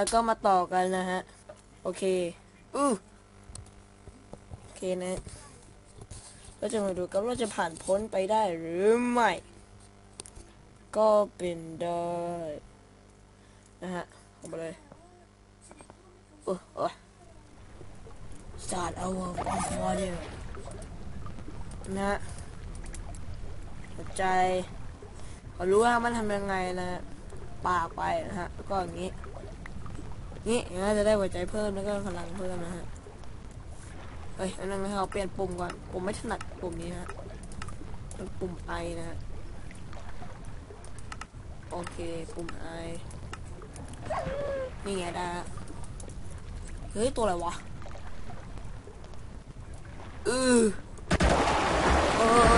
แล้วก็มาต่อกันนะฮะ โอเคอือโอเคนะเราจะมาดูกันว่าจะผ่านพ้นไปได้หรือไม่ ก็เป็นได้ นะฮะเข้ามาเลยโอ้โอ้ start our water นะฮะหัวใจเขารู้ว่ามันทำยังไงนะฮะปากไปนะฮะแล้วก็อย่างนี้ นี่น่างนี้จะได้หัวใจเพิ่มแล้วก็พลังเพิ่มนะฮะเฮ้ยอันนั้นเราเปลี่ยนปุ่มก่อนผมไม่ถนัดปุ่มนี้ฮะเป็นปุ่มไอนะฮะโอเคปุ่มไอนี่ไงได้เฮ้ยตัวอะไรวะเออเออ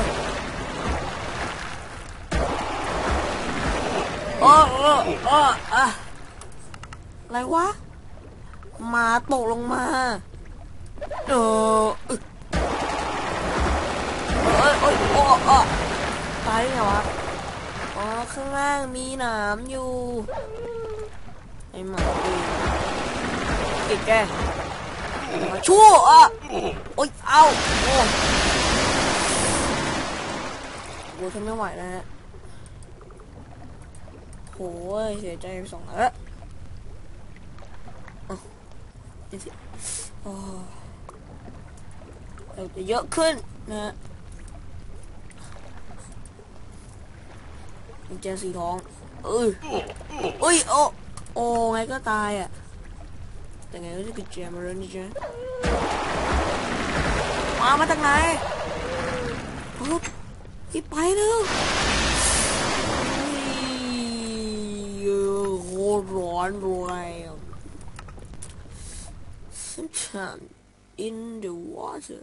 โอ้โอ้โอ้อะอะไรวะ มาตกลงมาเออเอ้ยเอ้ยโอ้โอ้ตายไงวะอ๋อข้างล่างมีหนามอยู่ ไอหมาดีกิดแกชั่วอะโอ๊ยเอาโอ้โหฉันไม่ไหวแล้วฮะโหยเสียใจสองเอ๊ะเอาดูสิโอ้ เราจะเยอะขึ้นนะฮะกุญแจสีทอง เอ้ยเอ้ย โอ้โอ้ไงก็ตายอะ แต่ไงก็จะกุญแจมาแล้วนี่จ้ะมามาจากไหนปุ๊บรีบไปเร็วโคตรร้อนเลย อะ Sometime in the water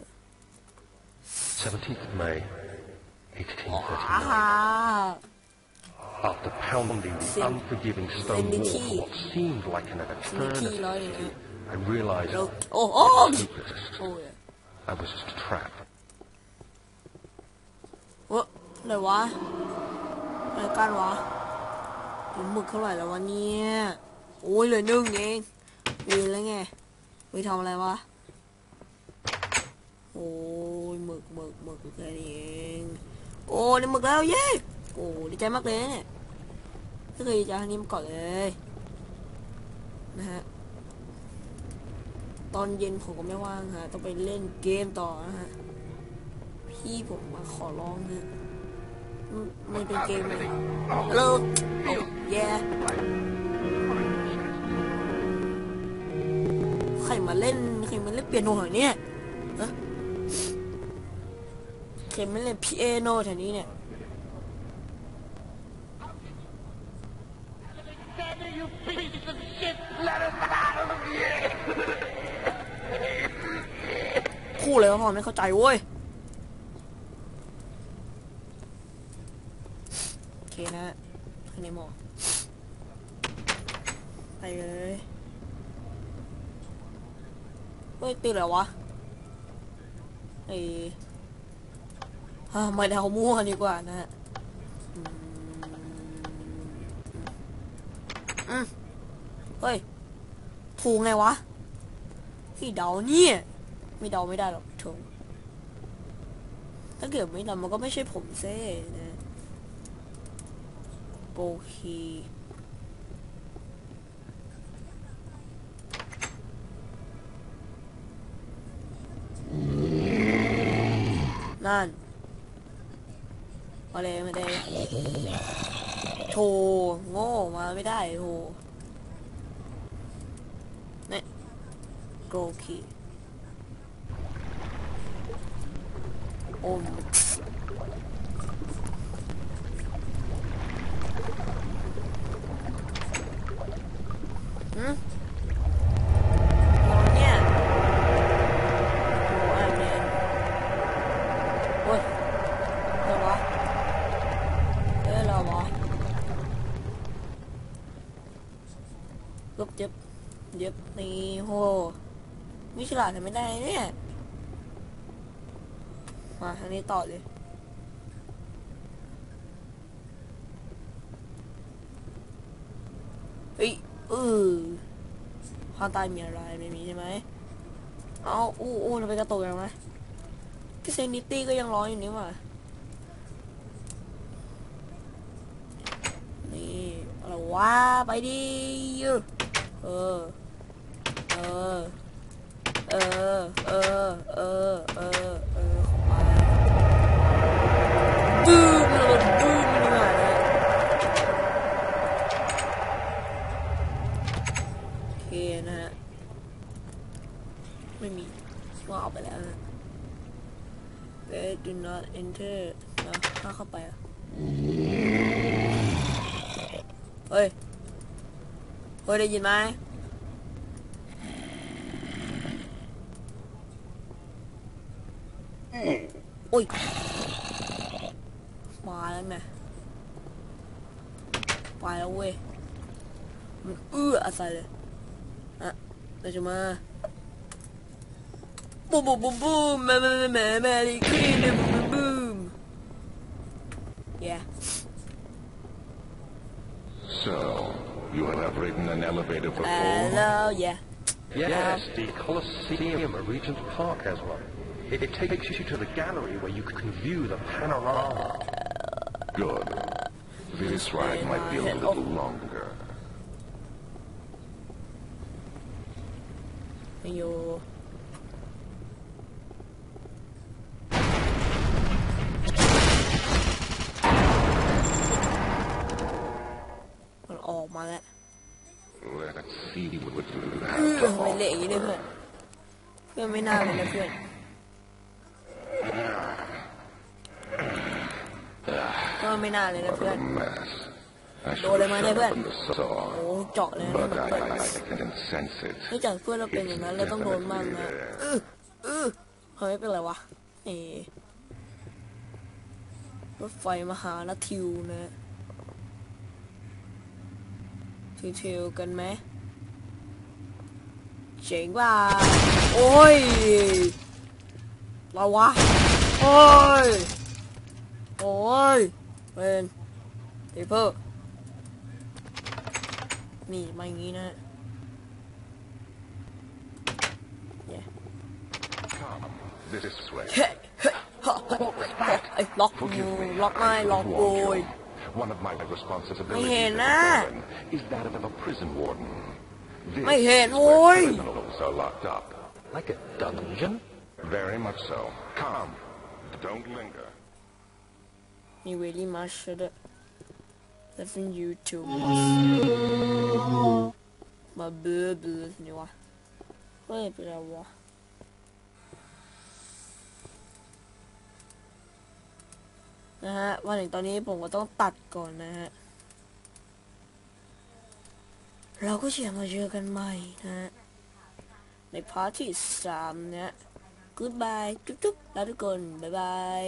Seventeenth of May, eighteen อ่า thirty-nine. After pounding the Sin- unforgiving stone wall Sinity. for what seemed like an มีที่ eternity, ร้อยอย่างเงี้ย I realized แล้วโอ้โอ้ I couldn't resist. โอ้ย I was just a trap. เว้ยอะไรวะอะไรกันวะผมหมึกเท่าไหร่แล้ววะเนี่ยโอ้ยเหลือหนึ่งเองวีแล้วไง วีทำอะไรวะ โอ้ยหมึกหมึกหมึกแค่นี้เอง โอ้ได้หมึกแล้วเย้โอ้ดีใจมากเลยเนี่ยไม่เคยจครั้งนี้มาก่อนเลย นะฮะ ตอนเย็นผมก็ไม่ว่างฮะ ต้องไปเล่นเกมต่อนะฮะ พี่ผมมาขอร้องฮะมันมันเป็นเกมอะไรฮัลโหลโอ้แย่ ใครมาเล่นใครมาเล่นเปียโนแถวเนี้ยใครมาเล่นพีเอโนแถวนี้เนี่ยคู่เลยพ่อไม่เข้าใจเว้ยโอเคนะข้างในหมอไปเลย เฮ้ยตื่นแล้ววะไอ้ฮ่าไม่ได้เอามั่วดีกว่านะฮะอืมอืมเฮ้ย ถูกไงวะพี่เดาเนี่ย ไม่เดาไม่ได้หรอกถูกถ้าเกิดไม่เดามันก็ไม่ใช่ผมเซ่นะโอเค นั่นมาเลยมาเลยโถโง่มาไม่ได้โถเนี่ยโอเคโอ้มหืมนอนเนี่ยโอ้ยแมนโอ้ยอะไรวะเอ้ยอะไรวะ ปึ๊บเจ็บเจ็บนี่โหวิฉลาดทำไม่ได้เนี่ยมาทางนี้ต่อเลยเฮ้ยเออข้างใต้มีอะไรไม่มีใช่ไหมเอาอู้อู้เราไปกระตุกยังไงที่เซนิตี้ก็ยังร้อนอยู่นี่ว่านี่อะไรวะไปดิ เออ เออ เออ เออ เออ เออ เออข้าไปดื้อมันเลยดื้อมันเลยนะโอเคนะฮะ ไม่มีว่าเอาไปแล้วนะ Where do not enter นะถ้าเข้าไปอะ เฮ้ยเฮ้ ยได้ยินไหมโอ้ยมาแล้วแม่ไปแล้วเว้ย มันเอื้ออะไรเลยอะเราจะมาบูมบูมบูมบูมแม่แม่แม่แม่ลีคลีนบูมบูมบูม an elevator before? hello yeah Yes, the Colosseum at Regent Park has one. It, it takes you to the gallery where you can view the panorama. Good. This ride might be a little longer. ไเละอย่างนี้เลยเพื่อน เพื่อนไม่น่าเลยนะเพื่อน ก็ไม่น่าเลยนะเพื่อน mess. I Đồ lên should mà have đây, shut Vân. up in the โอ้ saw, เจาะเลยนะ but เพื่อน I, I can sense it. เนื่องจากเพื่อนเราเป็นอย่างนั้นเราต้องโดนมั่งนะเออเออเฮ้ยเป็นไรวะ เอรถไฟมาหานาทิวนะทิวทิวๆกันไหม เจ๋งว่า โอ้ยอะไรวะ โอ้ย โอ้ย เป็นเทเพิ่นี่มาอย่างนี้นะ Come, this way. เฮ้ยเฮ้ยเฮ้ยเฮ้ยเฮ้ยล็อกกู Forgive me. ล็อกไม่ล็อก I โก warned ย you. One of my responsibilities Mày hèn as á. a warden is that of a prison warden. This Mày hèn is where ôi. criminals are locked up. Like a dungeon? Very much so. Come, don't linger. นี่ very much เลยแต่เป็น YouTube มาเบื่อเบื่อนี่วะเฮ้ยเป็นไรวะนะฮะมาถึงตอนนี้ผมก็ต้องตัดก่อนนะฮะ เราก็จะมาเจอกันใหม่นะ ในพาร์ทที่สามนะ goodbye จุ๊บๆแล้วทุกคน บ๊ายบาย